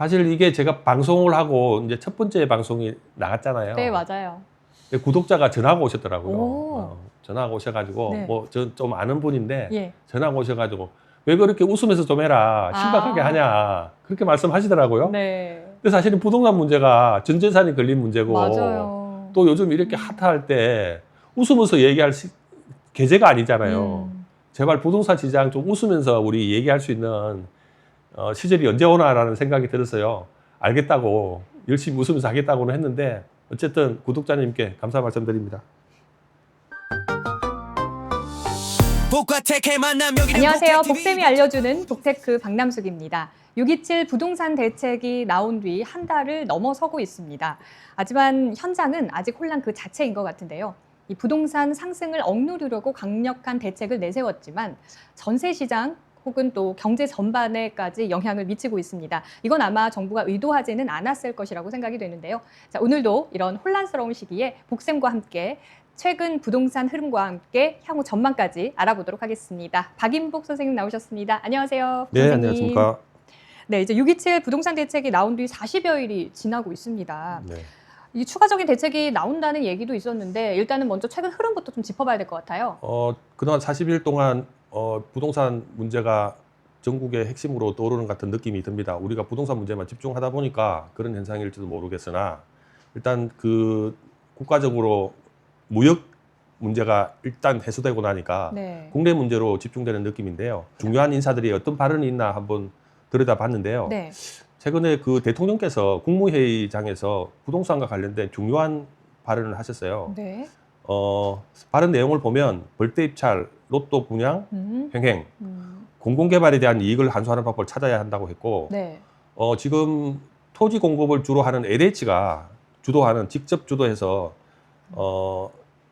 사실 이게 제가 방송을 하고 이제 첫 번째 방송이 나갔잖아요. 네, 맞아요. 근데 구독자가 전화가 오셨더라고요. 오. 어, 전화가 오셔가지고 네. 뭐저좀 아는 분인데 예. 전화가 오셔가지고 왜 그렇게 웃으면서 좀 해라 신박하게 아. 하냐 그렇게 말씀하시더라고요. 네. 근데 사실은 부동산 문제가 전 재산이 걸린 문제고 맞아요. 또 요즘 이렇게 핫할 때 웃으면서 얘기할 시, 계제가 아니잖아요. 음. 제발 부동산 시장 좀 웃으면서 우리 얘기할 수 있는 어, 시절이 언제 오나라는 생각이 들었어요. 알겠다고 열심히 웃으면서 하겠다고는 했는데 어쨌든 구독자님께 감사 말씀드립니다. 안녕하세요. 복쌤이 알려주는 복테크 박남숙입니다. 627 부동산 대책이 나온 뒤 한 달을 넘어서고 있습니다. 하지만 현장은 아직 혼란 그 자체인 것 같은데요. 이 부동산 상승을 억누르려고 강력한 대책을 내세웠지만 전세 시장 혹은 또 경제 전반에까지 영향을 미치고 있습니다. 이건 아마 정부가 의도하지는 않았을 것이라고 생각이 되는데요. 자, 오늘도 이런 혼란스러운 시기에 복쌤과 함께 최근 부동산 흐름과 함께 향후 전망까지 알아보도록 하겠습니다. 박인복 선생님 나오셨습니다. 안녕하세요. 네, 선생님. 안녕하십니까. 네, 이제 627 부동산 대책이 나온 뒤 40여일이 지나고 있습니다. 네. 이 추가적인 대책이 나온다는 얘기도 있었는데 일단은 먼저 최근 흐름부터 좀 짚어봐야 될 것 같아요. 어, 그동안 40일 동안 어, 부동산 문제가 전국의 핵심으로 떠오르는 같은 느낌이 듭니다. 우리가 부동산 문제만 집중하다 보니까 그런 현상일지도 모르겠으나 일단 그 국가적으로 무역 문제가 일단 해소되고 나니까 네. 국내 문제로 집중되는 느낌인데요. 중요한 인사들이 어떤 발언이 있나 한번 들여다봤는데요. 네. 최근에 그 대통령께서 국무회의장에서 부동산과 관련된 중요한 발언을 하셨어요. 네. 어, 발언 내용을 보면 벌떼 입찰, 로또 분양, 음. 횡행, 음. 공공개발에 대한 이익을 환수하는 방법을 찾아야 한다고 했고, 네. 어, 지금 토지 공급을 주로 하는 LH가 주도하는 직접 주도해서 어,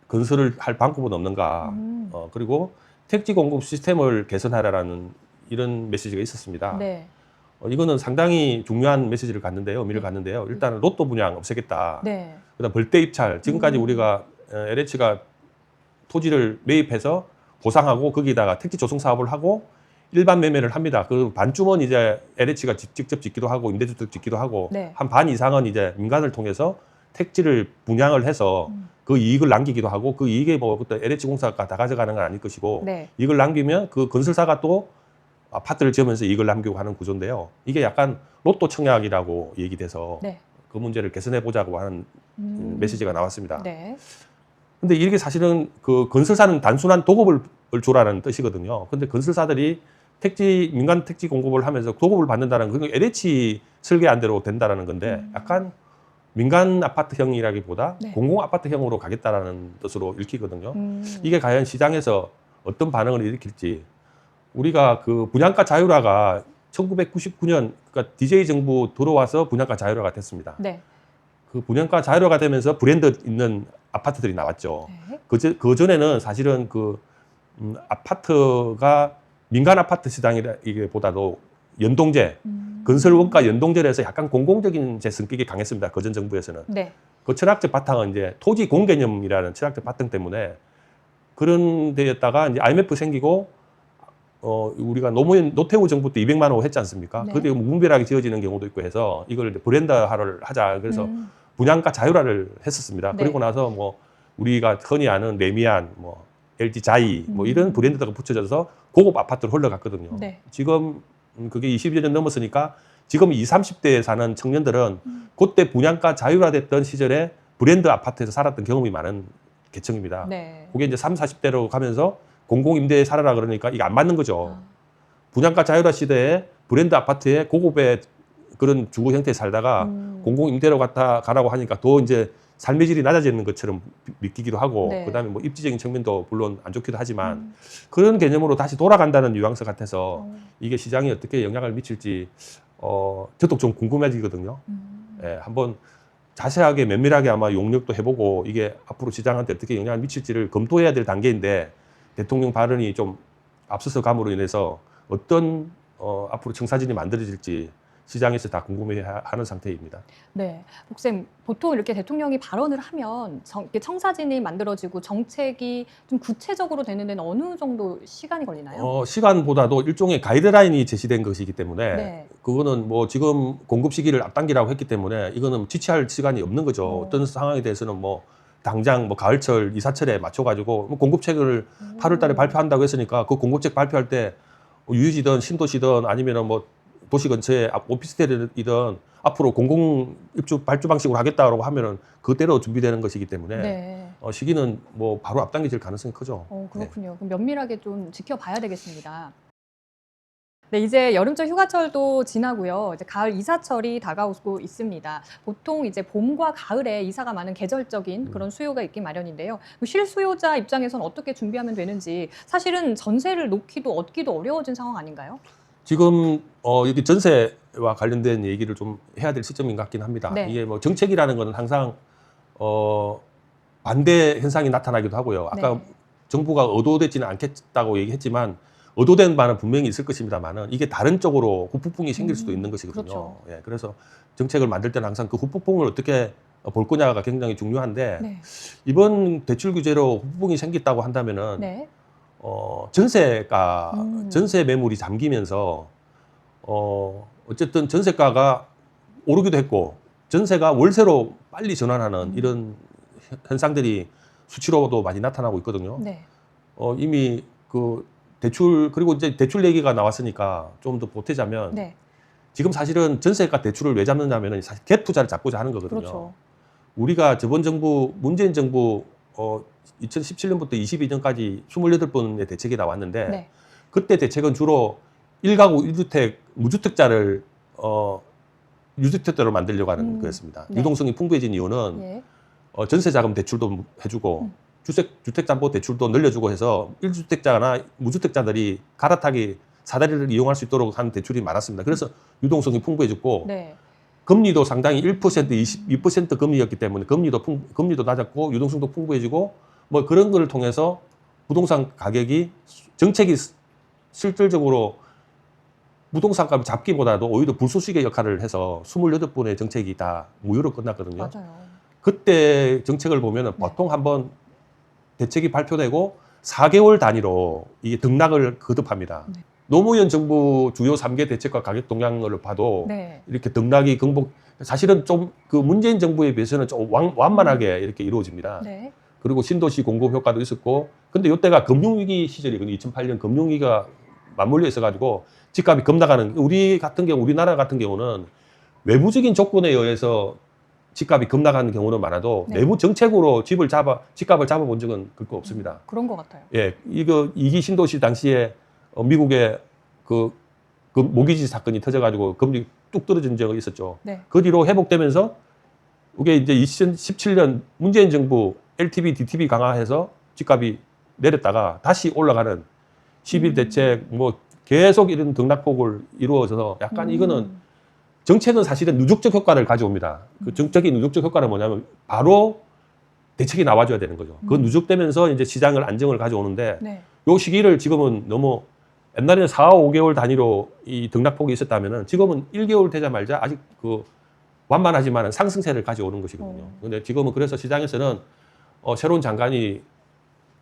건설을 할 방법은 없는가, 음. 어, 그리고 택지 공급 시스템을 개선하라라는 이런 메시지가 있었습니다. 네. 어, 이거는 상당히 중요한 메시지를 갖는데요, 의미를 갖는데요. 일단은 로또 분양 없애겠다. 네. 그다음 벌떼 입찰. 지금까지 음. 우리가 어, LH가 토지를 매입해서 보상하고 거기다가 택지 조성 사업을 하고 일반 매매를 합니다. 그 반쯤은 이제 LH가 직- 직접 짓기도 하고 임대주택 짓기도 하고 네. 한반 이상은 이제 민간을 통해서 택지를 분양을 해서 음. 그 이익을 남기기도 하고 그 이익에 뭐 그때 LH 공사가 다 가져가는 건 아닐 것이고 네. 이익을 남기면 그 건설사가 또 아파트를 지으면서 이익을 남기고 하는 구조인데요. 이게 약간 로또 청약이라고 얘기돼서 네. 그 문제를 개선해 보자고 하는 음. 메시지가 나왔습니다. 네. 근데 이게 사실은 그 건설사는 단순한 도급을 주라는 뜻이거든요. 근데 건설사들이 택지 민간 택지 공급을 하면서 도급을 받는다는 건 LH 설계 안대로 된다라는 건데 음. 약간 민간 아파트형이라기보다 네. 공공 아파트형으로 가겠다라는 뜻으로 읽히거든요. 음. 이게 과연 시장에서 어떤 반응을 일으킬지 우리가 그 분양가 자율화가 1999년 그러니까 DJ 정부 들어와서 분양가 자율화가 됐습니다. 네. 그 분양가 자율화가 되면서 브랜드 있는 아파트들이 나왔죠. 네. 그, 제- 그 전에는 사실은 그 음, 아파트가 민간 아파트 시장이기보다도 연동제, 음. 건설 원가 연동제를 해서 약간 공공적인 제 성격이 강했습니다. 그 전 정부에서는. 네. 그 철학적 바탕은 이제 토지 공개념이라는 철학적 바탕 때문에 그런 데였다가 이제 IMF 생기고 어 우리가 노무현 노태우 정부 때 200만 원 했지 않습니까? 네. 그때 무분별하게 지어지는 경우도 있고 해서 이걸 이제 브랜드화를 하자 그래서 음. 분양가 자율화를 했었습니다. 네. 그리고 나서 뭐 우리가 흔히 아는 레미안, 뭐 LG 자이 뭐 음. 이런 브랜드가 붙여져서 고급 아파트로 흘러갔거든요. 네. 지금 그게 20여 년 넘었으니까 지금 20, 30대에 사는 청년들은 음. 그때 분양가 자율화됐던 시절에 브랜드 아파트에서 살았던 경험이 많은 계층입니다. 네. 그게 이제 3, 40대로 가면서 공공임대에 살아라 그러니까 이게 안 맞는 거죠. 아. 분양가 자율화 시대에 브랜드 아파트에 고급의 그런 주거 형태에 살다가 음. 공공 임대로 갔다 가라고 하니까 더 이제 삶의 질이 낮아지는 것처럼 믿기도 하고 네. 그다음에 뭐 입지적인 측면도 물론 안 좋기도 하지만 음. 그런 개념으로 다시 돌아간다는 뉘앙스 같아서 어. 이게 시장에 어떻게 영향을 미칠지 어 저도 좀 궁금해지거든요. 음. 예, 한번 자세하게 면밀하게 아마 용역도 해보고 이게 앞으로 시장한테 어떻게 영향을 미칠지를 검토해야 될 단계인데 대통령 발언이 좀 앞서서 감으로 인해서 어떤 어, 앞으로 청사진이 만들어질지 시장에서 다 궁금해하는 상태입니다. 네, 목쌤 보통 이렇게 대통령이 발언을 하면 정, 청사진이 만들어지고 정책이 좀 구체적으로 되는 데는 어느 정도 시간이 걸리나요? 어, 시간보다도 일종의 가이드라인이 제시된 것이기 때문에 네. 그거는 뭐 지금 공급 시기를 앞당기라고 했기 때문에 이거는 지체할 시간이 없는 거죠. 어. 어떤 상황에 대해서는 뭐 당장 뭐 가을철 이사철에 맞춰가지고 뭐 공급책을 8월달에 발표한다고 했으니까 그 공급책 발표할 때뭐 유유지든 신도시든 아니면은 뭐 도시 근처에 앞- 오피스텔이든 앞으로 공공 입주 발주 방식으로 하겠다라고 하면은 그대로 준비되는 것이기 때문에 네. 어, 시기는 뭐 바로 앞당겨질 가능성이 크죠. 어, 그렇군요. 그럼 면밀하게 좀 지켜봐야 되겠습니다. 네, 이제 여름철 휴가철도 지나고요. 이제 가을 이사철이 다가오고 있습니다. 보통 이제 봄과 가을에 이사가 많은 계절적인 음. 그런 수요가 있긴 마련인데요. 그 실수요자 입장에선 어떻게 준비하면 되는지 사실은 전세를 놓기도 얻기도 어려워진 상황 아닌가요? 지금 어 여기 전세와 관련된 얘기를 좀 해야 될 시점인 것 같긴 합니다. 네. 이게 뭐 정책이라는 거는 항상 어 반대 현상이 나타나기도 하고요. 아까 네. 정부가 의도되지는 않겠다고 얘기했지만 의도된 바는 분명히 있을 것입니다만은 이게 다른 쪽으로 후폭풍이 생길 수도 음, 있는 것이거든요. 그렇죠. 예, 그래서 정책을 만들 때는 항상 그 후폭풍을 어떻게 볼 거냐가 굉장히 중요한데 네. 이번 대출 규제로 후폭풍이 생겼다고 한다면은 네. 어, 전세가 음. 전세 매물이 잠기면서 어, 어쨌든 전세가가 오르기도 했고 전세가 월세로 빨리 전환하는 음. 이런 현- 현상들이 수치로도 많이 나타나고 있거든요. 네. 어, 이미 그 대출 그리고 이제 대출 얘기가 나왔으니까 좀 더 보태자면 네. 지금 사실은 전세가 대출을 왜 잡느냐면은 사실 갭 투자를 잡고자 하는 거거든요. 그렇죠. 우리가 저번 정부 문재인 정부 어 2017년부터 22년까지 28번의 대책이 나왔는데 네. 그때 대책은 주로 1가구 1주택 무주택자를 어 유주택자로 만들려고 하는 음. 거였습니다. 네. 유동성이 풍부해진 이유는 예. 어, 전세 자금 대출도 해주고 음. 주택 주택담보 대출도 늘려주고 해서 1주택자나 무주택자들이 갈아타기 사다리를 이용할 수 있도록 하는 대출이 많았습니다. 그래서 유동성이 풍부해졌고 네. 금리도 상당히 1% 22% 금리였기 때문에 금리도 풍, 금리도 낮았고 유동성도 풍부해지고 뭐 그런 거를 통해서 부동산 가격이 정책이 스- 실질적으로 부동산 값을 잡기보다도 오히려 불쏘시개 역할을 해서 28번의 정책이 다 무효로 끝났거든요. 맞아요. 그때 정책을 보면은 네. 보통 한번 대책이 발표되고 4개월 단위로 이게 등락을 거듭합니다. 네. 노무현 정부 주요 3개 대책과 가격 동향을 봐도 네. 이렇게 등락이 극복 사실은 좀 그 문재인 정부에 비해서는 좀 완, 완만하게 이렇게 이루어집니다. 네. 그리고 신도시 공급 효과도 있었고 근데 이때가 금융위기 시절이거든요. 2008년 금융위기가 맞물려 있어가지고 집값이 급락하는 우리 같은 경우 우리나라 같은 경우는 외부적인 조건에 의해서 집값이 급락하는 경우는 많아도 네. 내부 정책으로 집을 잡아 집값을 잡아본 적은 그거 없습니다. 그런 것 같아요. 예, 이거 이기 신도시 당시에 어, 미국의 그, 그 모기지 사건이 터져가지고 금리 뚝 떨어진 적이 있었죠. 네. 그 뒤로 회복되면서 이게 이제 2017년 문재인 정부 LTV, DTV 강화해서 집값이 내렸다가 다시 올라가는 10일 음. 대책 뭐 계속 이런 등락폭을 이루어져서 약간 이거는 음. 정책은 사실은 누적적 효과를 가져옵니다. 그 정책의 누적적 효과는 뭐냐면 바로 대책이 나와줘야 되는 거죠. 그 음. 누적되면서 이제 시장을 안정을 가져오는데 네. 요 시기를 지금은 너무 옛날에는 4, 5개월 단위로 이 등락폭이 있었다면은 지금은 1개월 되자마자 아직 그 완만하지만 상승세를 가져오는 것이거든요. 어. 근데 지금은 그래서 시장에서는 어, 새로운 장관이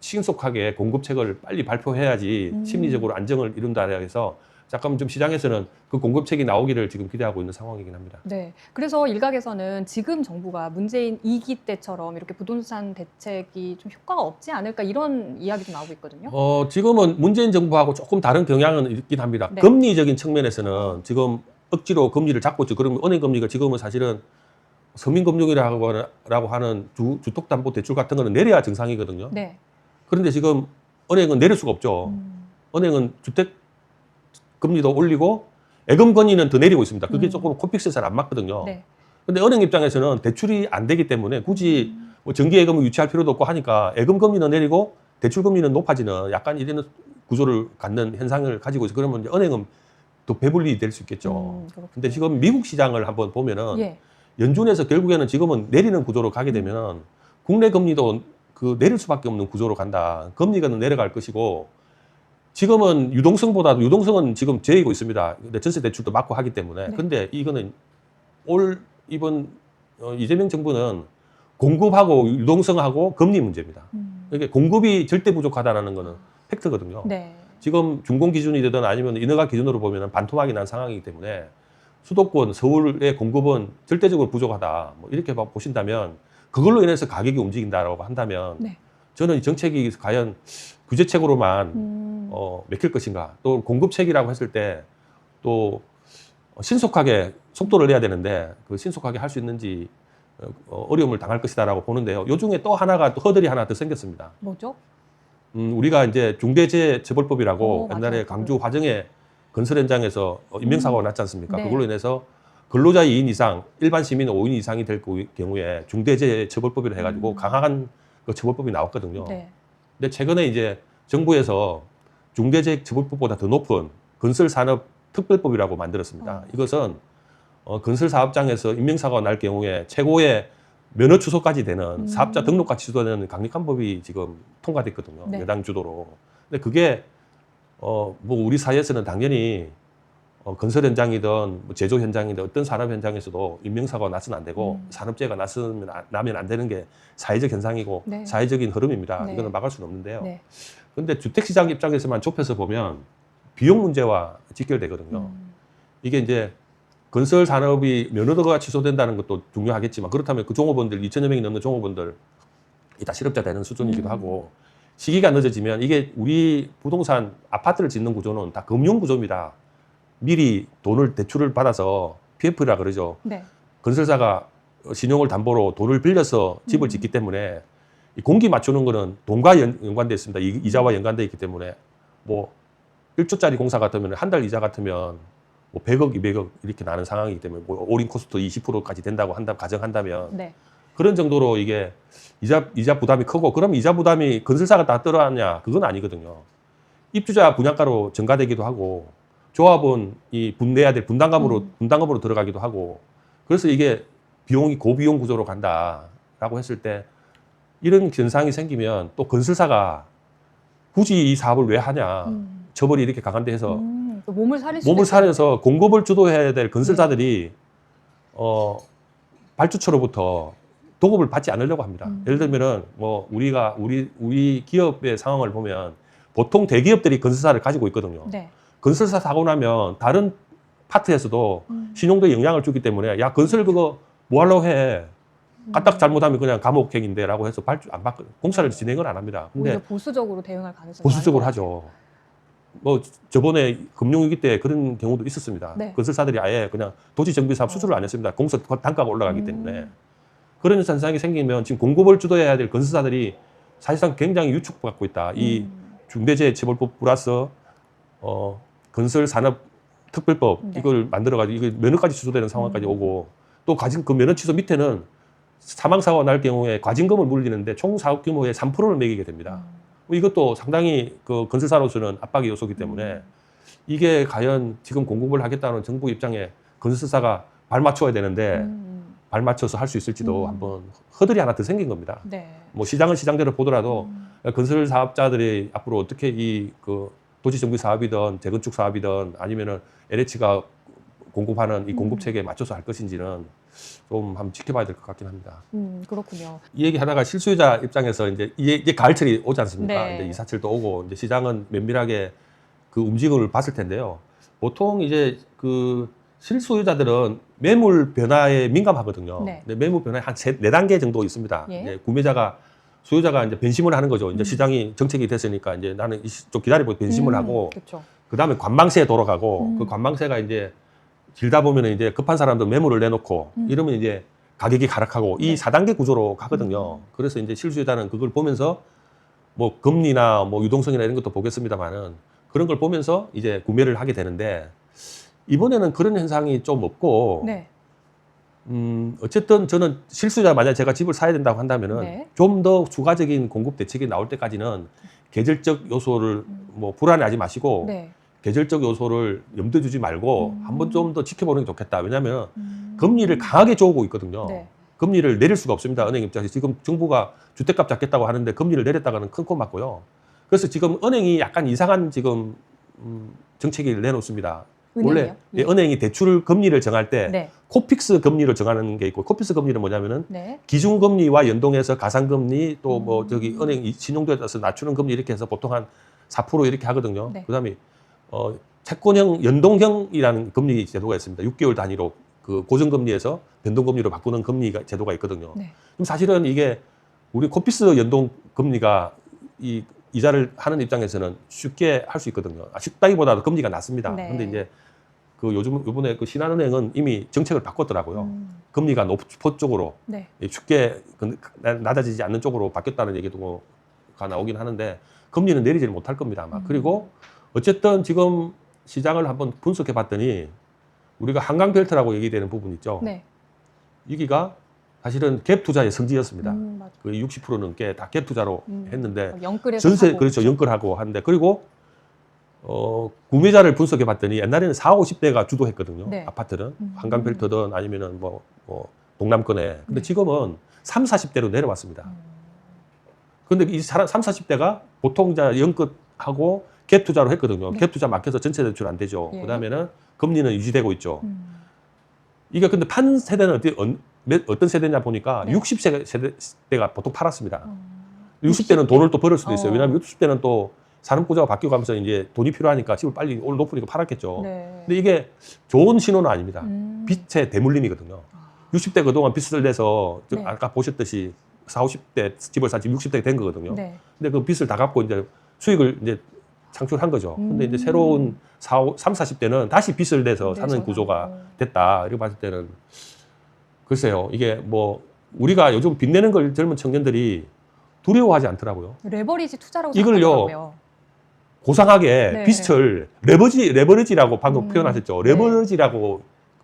신속하게 공급책을 빨리 발표해야지 음. 심리적으로 안정을 이룬다 해서 잠깐 좀 시장에서는 그 공급책이 나오기를 지금 기대하고 있는 상황이긴 합니다. 네. 그래서 일각에서는 지금 정부가 문재인 2기 때처럼 이렇게 부동산 대책이 좀 효과가 없지 않을까 이런 이야기도 나오고 있거든요. 어, 지금은 문재인 정부하고 조금 다른 경향은 있긴 합니다. 네. 금리적인 측면에서는 지금 억지로 금리를 잡고 있죠. 그러면 은행 금리가 지금은 사실은 서민금융이라고 하는, 주, 주택담보대출 같은 거는 내려야 정상이거든요. 네. 그런데 지금 은행은 내릴 수가 없죠. 음. 은행은 주택 금리도 올리고 예금 금리는 더 내리고 있습니다. 그게 음. 조금 코픽스에 잘 안 맞거든요. 네. 근데 은행 입장에서는 대출이 안 되기 때문에 굳이 뭐 정기 예금을 유치할 필요도 없고 하니까 예금 금리는 내리고 대출 금리는 높아지는 약간 이런 구조를 갖는 현상을 가지고 있어. 그러면 이제 은행은 또 배불리 될 수 있겠죠. 음, 그렇군요. 근데 지금 미국 시장을 한번 보면은 예. 연준에서 결국에는 지금은 내리는 구조로 가게 되면 국내 금리도 그 내릴 수밖에 없는 구조로 간다. 금리가 내려갈 것이고 지금은 유동성보다도 유동성은 지금 제이고 있습니다. 근데 전세 대출도 막고 하기 때문에. 네. 근데 이거는 올 이번 어, 이재명 정부는 공급하고 유동성하고 금리 문제입니다. 음. 이게 공급이 절대 부족하다라는 거는 팩트거든요. 네. 지금 준공 기준이 되든 아니면 인허가 기준으로 보면 반토막이 난 상황이기 때문에 수도권 서울의 공급은 절대적으로 부족하다. 뭐 이렇게 봐- 보신다면 그걸로 인해서 가격이 움직인다라고 한다면 네. 저는 이 정책이 과연 규제책으로만 음. 어, 맥힐 것인가 또 공급책이라고 했을 때 또 신속하게 속도를 내야 되는데 그 신속하게 할 수 있는지 어, 어려움을 당할 것이다라고 보는데요. 요 중에 또 하나가 또 허들이 하나 더 생겼습니다. 뭐죠? 음, 우리가 이제 중대재해처벌법이라고 어, 맞아요. 옛날에 광주 화정의 건설 현장에서 어, 인명사고가 났지 않습니까? 네. 그걸로 인해서 근로자 2인 이상, 일반 시민 5인 이상이 될 고- 경우에 중대재해처벌법이라 해가지고 음. 강한 그 처벌법이 나왔거든요. 네. 근데 최근에 이제 정부에서 중대재해처벌법보다 더 높은 건설산업특별법이라고 만들었습니다. 어. 이것은 어, 건설사업장에서 인명사고가 날 경우에 최고의 면허 취소까지 되는 음. 사업자 등록과 취소되는 강력한 법이 지금 통과됐거든요. 네. 여당 주도로. 근데 그게 어, 뭐 우리 사회에서는 당연히 어, 건설 현장이든 뭐 제조 현장이든 어떤 산업 현장에서도 인명사고가 나서는 안 되고 음. 산업재해가 안- 나면 안 되는 게 사회적 현상이고 네. 사회적인 흐름입니다. 네. 이거는 막을 수는 없는데요. 네. 근데 주택시장 입장에서만 좁혀서 보면 비용 문제와 직결되거든요. 음. 이게 이제 건설 산업이 면허가 취소된다는 것도 중요하겠지만 그렇다면 그 종업원들 2천여 명이 넘는 종업원들 이다 실업자 되는 수준이기도 음. 하고 시기가 늦어지면 이게 우리 부동산 아파트를 짓는 구조는 다 금융 구조입니다. 미리 돈을 대출을 받아서 PF라 그러죠. 네. 건설사가 신용을 담보로 돈을 빌려서 집을 음. 짓기 때문에 이 공기 맞추는 거는 돈과 연, 연관돼 있습니다. 이- 이자와 연관돼 있기 때문에 뭐 1조짜리 공사 같으면 한 달 이자 같으면 뭐 100억, 200억 이렇게 나는 상황이기 때문에 뭐 올인 코스트 20%까지 된다고 한다 가정한다면 네. 그런 정도로 이게 이자 이자 부담이 크고 그럼 이자 부담이 건설사가 다 떨어하냐 그건 아니거든요. 입주자 분양가로 증가되기도 하고 조합은 이 분내야 될 분담금으로 음. 분담금으로 들어가기도 하고 그래서 이게 비용이 고비용 구조로 간다라고 했을 때 이런 현상이 생기면 또 건설사가 굳이 이 사업을 왜 하냐 음. 처벌이 이렇게 강한데 해서 음. 또 몸을 사릴 수도 몸을. 사려서 공급을 주도해야 될 건설사들이 어 발주처로부터 도급을 받지 않으려고 합니다. 음. 예를 들면은 뭐 우리가 우리 우리 기업의 상황을 보면 보통 대기업들이 건설사를 가지고 있거든요. 네. 건설사 사고 나면 다른 파트에서도 음. 신용도에 영향을 주기 때문에 야 건설 그거 뭐 하려고 해 까딱 잘못하면 그냥 감옥행인데라고 해서 발주 안 받고 공사를 진행을 안 합니다. 근데 오히려 보수적으로 대응할 가능성이 보수적으로 많을 것 같아요. 하죠. 뭐 저번에 금융위기 때 그런 경우도 있었습니다. 네. 건설사들이 아예 그냥 도시 정비 사업 수주를 안 했습니다. 공사 단가가 올라가기 음. 때문에 그런 현상이 생기면 지금 공급을 주도해야 될 건설사들이 사실상 굉장히 위축받고 있다. 이 음. 중대재해처벌법 플러스 어 건설 산업 특별법 네. 이걸 만들어 가지고 이거 면허까지 취소되는 상황까지 음. 오고 또 과징 그 면허 취소 밑에는 사망 사고가 날 경우에 과징금을 물리는데 총 사업 규모의 3%를 매기게 됩니다. 음. 뭐 이것도 상당히 그 건설사로서는 압박의 때문에 음. 이게 과연 지금 공급을 하겠다는 정부 입장에 건설사가 발 맞춰야 되는데 음. 발 맞춰서 할 수 있을지도 음. 한번 허들이 하나 더 생긴 겁니다. 네. 뭐 시장은 시장대로 보더라도 음. 건설 사업자들이 앞으로 어떻게 이 그 도시 정비 사업이든 재건축 사업이든 아니면은 LH가 공급하는 이 공급 음. 체계에 맞춰서 할 것인지는 좀 한번 지켜봐야 될 것 같긴 합니다. 음, 그렇군요. 이 얘기 하다가 실수요자 입장에서 이제 이게, 가을철이 오지 않습니까? 네. 이제 이사철도 오고 이제 시장은 면밀하게 그 움직임을 봤을 텐데요. 보통 이제 그 실수요자들은 매물 변화에 민감하거든요. 네. 근데 매물 변화에 한 세, 네 단계 정도 있습니다. 예. 이제 구매자가 수요자가 이제 변심을 하는 거죠. 이제 음. 시장이 정책이 됐으니까 이제 나는 이 시- 좀 기다리고 변심을 음, 하고 그렇죠. 그 다음에 관망세에 돌아가고 음. 그 관망세가 이제 길다 보면 이제 급한 사람들 매물을 내놓고 음. 이러면 이제 가격이 하락하고 네. 이 4단계 구조로 가거든요. 음. 그래서 이제 실수요자는 그걸 보면서 뭐 금리나 뭐 유동성이나 이런 것도 보겠습니다만은 그런 걸 보면서 이제 구매를 하게 되는데 이번에는 그런 현상이 좀 없고 네. 음 어쨌든 저는 실수요자 만약 제가 집을 사야 된다고 한다면은 네. 좀 더 추가적인 공급 대책이 나올 때까지는 계절적 요소를 뭐 불안해하지 마시고 네. 계절적 요소를 염두에 두지 말고 음. 한번 좀 더 지켜보는 게 좋겠다. 왜냐하면 음. 금리를 강하게 줘오고 있거든요. 네. 금리를 내릴 수가 없습니다. 은행 입장에서 지금 정부가 주택값 잡겠다고 하는데 금리를 내렸다가는 큰 코 맞고요. 그래서 지금 은행이 약간 이상한 지금 음, 정책을 내놓습니다. 원래 은행이요? 예, 은행이 대출 금리를 정할 때 네. 코픽스 금리를 정하는 게 있고 코픽스 금리는 뭐냐면은 네. 기준 금리와 연동해서 가상 금리 또뭐 음. 저기 은행 이- 신용도에 따라서 낮추는 금리 이렇게 해서 보통 한 4% 이렇게 하거든요. 네. 그다음에 어 채권형 연동형이라는 금리 제도가 있습니다. 6개월 단위로 그 고정금리에서 변동금리로 바꾸는 금리가 제도가 있거든요. 네. 그럼 사실은 이게 우리 코피스 연동 금리가 이 이자를 하는 입장에서는 쉽게 할 수 있거든요. 아, 쉽다기보다도 금리가 낮습니다. 네. 근데 이제 그 요즘 이번에 그 신한은행은 이미 정책을 바꿨더라고요. 음. 금리가 높은 쪽으로 네. 쉽게 그- 나- 낮아지지 않는 쪽으로 바뀌었다는 얘기가 나오긴 하는데 금리는 내리지를 못할 겁니다 아마. 음. 그리고 어쨌든 지금 시장을 한번 분석해 봤더니 우리가 한강 벨트라고 얘기되는 부분 있죠. 네. 여기가 사실은 갭 투자의 성지였습니다. 음, 맞아. 거의 60% 넘게 다 갭 투자로 음. 했는데 영끌에서 전세 사고. 그렇죠 연끌하고 하는데 그리고 어 구매자를 분석해 봤더니 옛날에는 4, 50대가 주도했거든요. 네. 아파트는 음. 한강 벨트든 아니면은 뭐, 뭐 동남권에. 근데 네. 지금은 3, 40대로 내려왔습니다. 음. 근데 이 사람 3, 40대가 보통 이제 연끌하고 갭 투자로 했거든요. 네. 갭 투자 막혀서 전체 대출 안 되죠. 예. 그다음에는 금리는 유지되고 있죠. 음. 이게 근데 판 세대는 어디, 언- 몇- 어떤 세대냐 보니까 네. 60세 세대가 보통 팔았습니다. 음. 60대는 돈을 또 벌을 수도 있어요. 어. 왜냐하면 60대는 또 산업 구조가 바뀌어가면서 이제 돈이 필요하니까 집을 빨리 올 높으니까 팔았겠죠. 네. 근데 이게 좋은 신호는 아닙니다. 음. 빚의 대물림이거든요. 아. 60대 그동안 빚을 내서 저 네. 아까 보셨듯이 4, 50대 집을 산 지금 60대가 된 거거든요. 네. 근데 그 빚을 다 갚고 이제 수익을 이제 창출한 거죠. 근데 이제 음. 새로운 4, 3, 40대는 다시 빚을 내서 네, 사는 저는- 구조가 어. 됐다. 이렇게 봤을 때는 글쎄요. 이게 뭐 우리가 요즘 빚 내는 걸 젊은 청년들이 두려워하지 않더라고요. 레버리지 투자라고 이걸요. 생각하더라고요. 고상하게 네. 빚을 레버지 레버리지라고 방금 음. 표현하셨죠. 네. 레버리지라고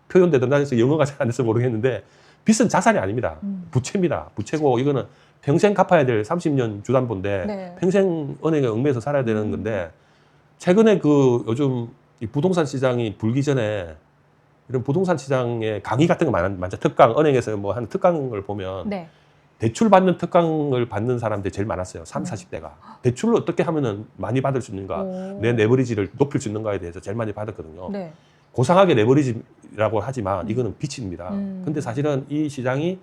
표현되던다 해서 영어가 잘 안 돼서 모르겠는데 빚은 자산이 아닙니다. 음. 부채입니다. 부채고 이거는 평생 갚아야 될 30년 주담보인데 네. 평생 은행에 얽매여서 살아야 되는 음. 건데 최근에 그 요즘 이 부동산 시장이 불기 전에 이런 부동산 시장에 강의 같은 거 많, 많죠. 특강 은행에서 뭐 하는 특강을 보면 네. 대출 받는 특강을 받는 사람들이 제일 많았어요. 3, 네. 40대가. 대출을 어떻게 하면은 많이 받을 수 있는가? 오. 내 레버리지를 높일 수 있는가에 대해서 제일 많이 받았거든요. 네. 고상하게 레버리지라고 하지만 이거는 빚입니다. 음. 근데 사실은 이 시장이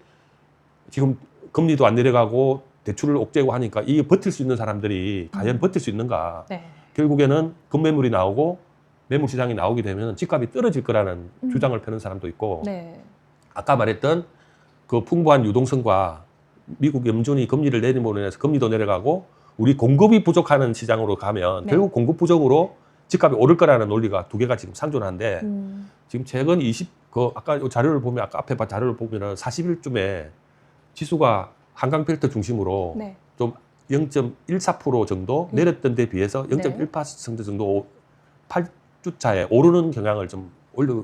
지금 금리도 안 내려가고 대출을 옥죄고 하니까 이게 버틸 수 있는 사람들이 과연 음. 버틸 수 있는가? 네. 결국에는 급매물이 나오고 매물 시장이 나오게 되면 집값이 떨어질 거라는 음. 주장을 펴는 사람도 있고 네. 아까 말했던 그 풍부한 유동성과 미국 염준이 금리를 내림으로 인해서 금리도 내려가고 우리 공급이 부족하는 시장으로 가면 네. 결국 공급 부족으로 집값이 오를 거라는 논리가 두 개가 지금 상존하는데 음. 지금 최근 20, 그 아까 요 자료를 보면 아까 앞에 봐 자료를 보면은 40일쯤에 지수가 한강 펠트 중심으로 네. 좀 0.14% 정도 음. 내렸던 데 비해서 네. 0.1% 정도 8주차에 오르는 경향을 좀 올려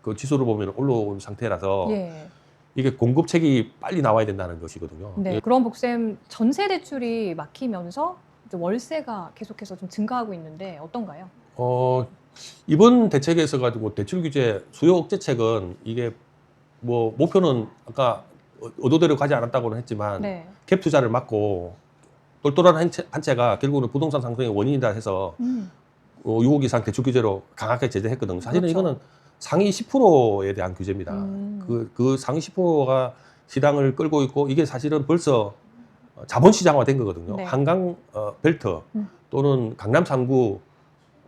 그 지수를 보면 올라온 상태라서 예. 이게 공급책이 빨리 나와야 된다는 것이거든요. 네. 그럼 복쌤 전세 대출이 막히면서 이제 월세가 계속해서 좀 증가하고 있는데 어떤가요? 어, 이번 대책에서 가지고 대출 규제 수요 억제책은 이게 뭐 목표는 아까 의도대로 가지 않았다고는 했지만 네. 갭 투자를 막고 똘똘한 한, 채, 한 채가 결국은 부동산 상승의 원인이다 해서 음. 어, 6억 이상 대출 규제로 강하게 제재했거든요. 사실은 그렇죠. 이거는 상위 10%에 대한 규제입니다. 음. 그, 그 상위 10%가 시장을 끌고 있고 이게 사실은 벌써 자본 시장화 된 거거든요. 네. 한강 어, 벨트 음. 또는 강남 3구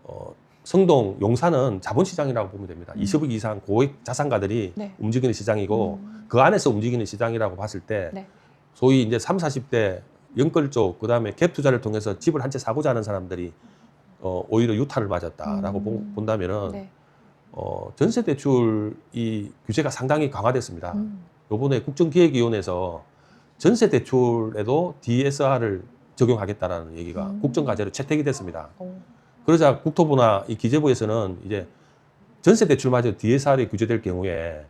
어, 성동, 용산은 자본 시장이라고 보면 됩니다. 음. 20억 이상 고액 자산가들이 네. 움직이는 시장이고 음. 그 안에서 움직이는 시장이라고 봤을 때 네. 소위 이제 3, 40대 연끌 쪽 그다음에 갭 투자를 통해서 집을 한 채 사고자 하는 사람들이 어, 오히려 유타를 맞았다라고 음. 본- 본다면은 네. 어, 전세 대출 이 규제가 상당히 강화됐습니다. 음. 요번에 국정기획위원회에서 전세 대출에도 DSR을 적용하겠다라는 얘기가 음. 국정과제로 채택이 됐습니다. 오. 그러자 국토부나 이 기재부에서는 이제 전세 대출마저 DSR이 규제될 경우에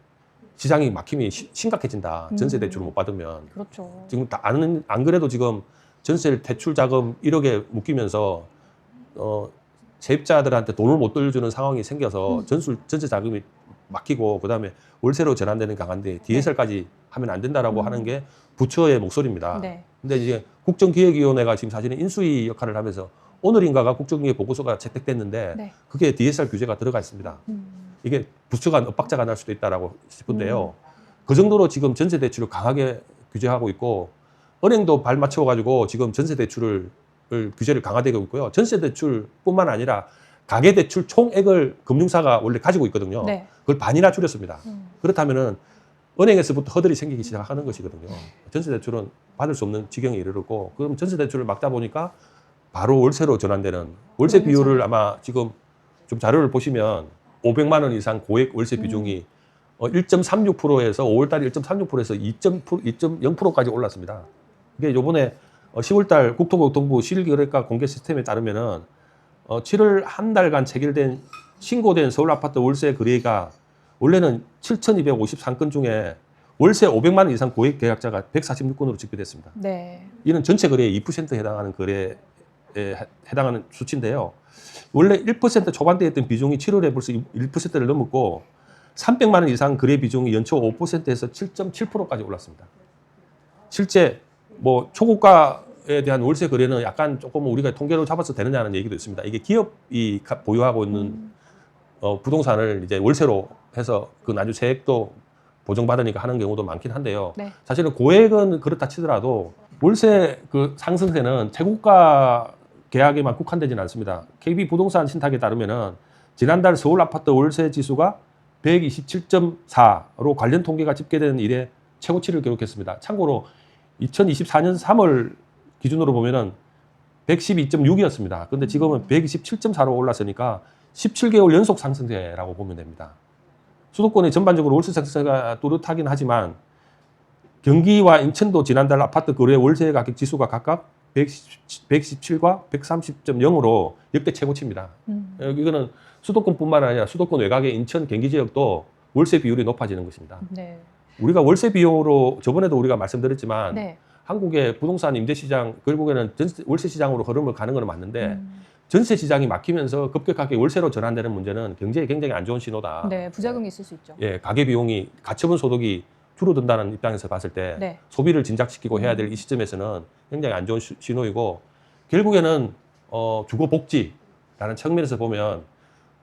시장이 막힘이 시- 심각해진다. 전세 음. 대출을 못 받으면 그렇죠. 지금 다 안, 안 그래도 지금 전세 대출 자금 1억에 묶이면서 어 세입자들한테 돈을 못 돌려주는 상황이 생겨서 음. 전술 전세 자금이 막히고 그다음에 월세로 전환되는 강한데 DSR까지 하면 안 된다라고 음. 하는 게 부처의 목소리입니다. 네. 근데 이제 국정기획위원회가 지금 사실은 인수위 역할을 하면서 오늘인가가 국정기획 보고서가 채택됐는데 네. 그게 DSR 규제가 들어가 있습니다. 음. 이게 부처가 엇박자가 날 수도 있다라고 싶은데요. 그 정도로 지금 전세 대출을 강하게 규제하고 있고 은행도 발 맞춰 가지고 지금 전세 대출을 을 규제를 강화되고 있고요. 전세 대출뿐만 아니라 가계 대출 총액을 금융사가 원래 가지고 있거든요. 네. 그걸 반이나 줄였습니다. 음. 그렇다면은 은행에서부터 허들이 생기기 시작하는 것이거든요. 전세 대출은 받을 수 없는 지경에 이르렀고 그럼 전세 대출을 막다 보니까 바로 월세로 전환되는 월세 그렇죠. 비율을 아마 지금 좀 자료를 보시면 500만 원 이상 고액 월세 음. 비중이 어, 1.36%에서 5월달에 1.36%에서 2.0%까지 올랐습니다. 이게 요번에 어, 10월달 국토교통부 실거래가 공개 시스템에 따르면은 어, 7월 한 달간 체결된 신고된 서울 아파트 월세 거래가 원래는 7,253건 중에 월세 500만 원 이상 고액 계약자가 146건으로 집계됐습니다. 네. 이는 전체 거래의 2%에 해당하는 거래에 해- 해당하는 수치인데요. 원래 1% 초반대에 있던 비중이 7월에 벌써 1%를 넘었고 300만 원 이상 거래 비중이 연초 5%에서 7.7%까지 올랐습니다. 실제 뭐 초고가 에 대한 월세 거래는 약간 조금 우리가 통계로 잡아서 되느냐는 얘기도 있습니다. 이게 기업이 가- 보유하고 있는 음. 어, 부동산을 이제 월세로 해서 그 나중 세액도 보정받으니까 하는 경우도 많긴 한데요. 네. 사실은 고액은 그렇다 치더라도 월세 그 상승세는 최고가 계약에만 국한되지는 않습니다. KB 부동산 신탁에 따르면은 지난달 서울 아파트 월세 지수가 127.4로 관련 통계가 집계된 이래 최고치를 기록했습니다. 참고로 2024년 3월 기준으로 보면은 112.6이었습니다. 근데 지금은 127.4로 올랐으니까 17개월 연속 상승세라고 보면 됩니다. 수도권이 전반적으로 월세 상승세가 뚜렷하긴 하지만 경기와 인천도 지난달 아파트 거래 월세 가격 지수가 각각 117 과 130.0으로 역대 최고치입니다. 음. 어, 이거는 수도권뿐만 아니라 수도권 외곽의 인천, 경기 지역도 월세 비율이 높아지는 것입니다. 네. 우리가 월세 비율로 저번에도 우리가 말씀드렸지만 네. 한국의 부동산 임대 시장 결국에는 전세, 월세 시장으로 흐름을 가는 건 맞는데 음. 전세 시장이 막히면서 급격하게 월세로 전환되는 문제는 경제에 굉장히 안 좋은 신호다. 네. 부작용이 있을 수 있죠. 예, 가계 비용이 가처분 소득이 줄어든다는 입장에서 봤을 때 네. 소비를 진작시키고 해야 될 이 시점에서는 굉장히 안 좋은 시- 신호이고 결국에는 어, 주거 복지라는 측면에서 보면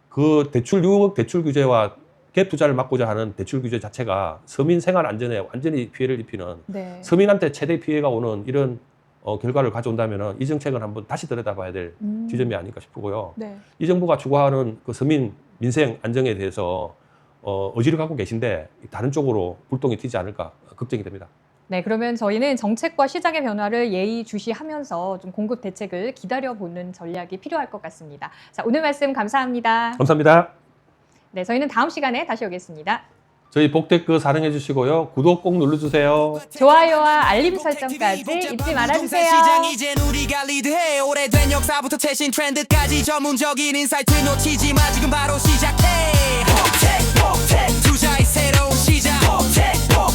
그 대출 유혹 대출 규제와 갭 투자를 막고자 하는 대출 규제 자체가 서민 생활 안전에 완전히 피해를 입히는 네. 서민한테 최대 피해가 오는 이런 어, 결과를 가져온다면 이 정책은 한번 다시 들여다봐야 될 음. 지점이 아닐까 싶고요. 네. 이 정부가 추구하는 그 서민 민생 안정에 대해서 어, 의지를 갖고 계신데 다른 쪽으로 불똥이 튀지 않을까 걱정이 됩니다. 네, 그러면 저희는 정책과 시장의 변화를 예의주시하면서 좀 공급 대책을 기다려보는 전략이 필요할 것 같습니다. 자, 오늘 말씀 감사합니다. 감사합니다. 네, 저희는 다음 시간에 다시 오겠습니다. 저희 복댓글 사랑해 주시고요. 구독 꼭 눌러 주세요. 좋아요와 알림 설정까지 잊지 말아 주세요. 시장 이젠 우리가 리드해 오래된 역사부터 최신 트렌드까지 전문적인 인사이트 놓치지 마 지금 바로 시작해. 투자의 새로운 시작 복채 복채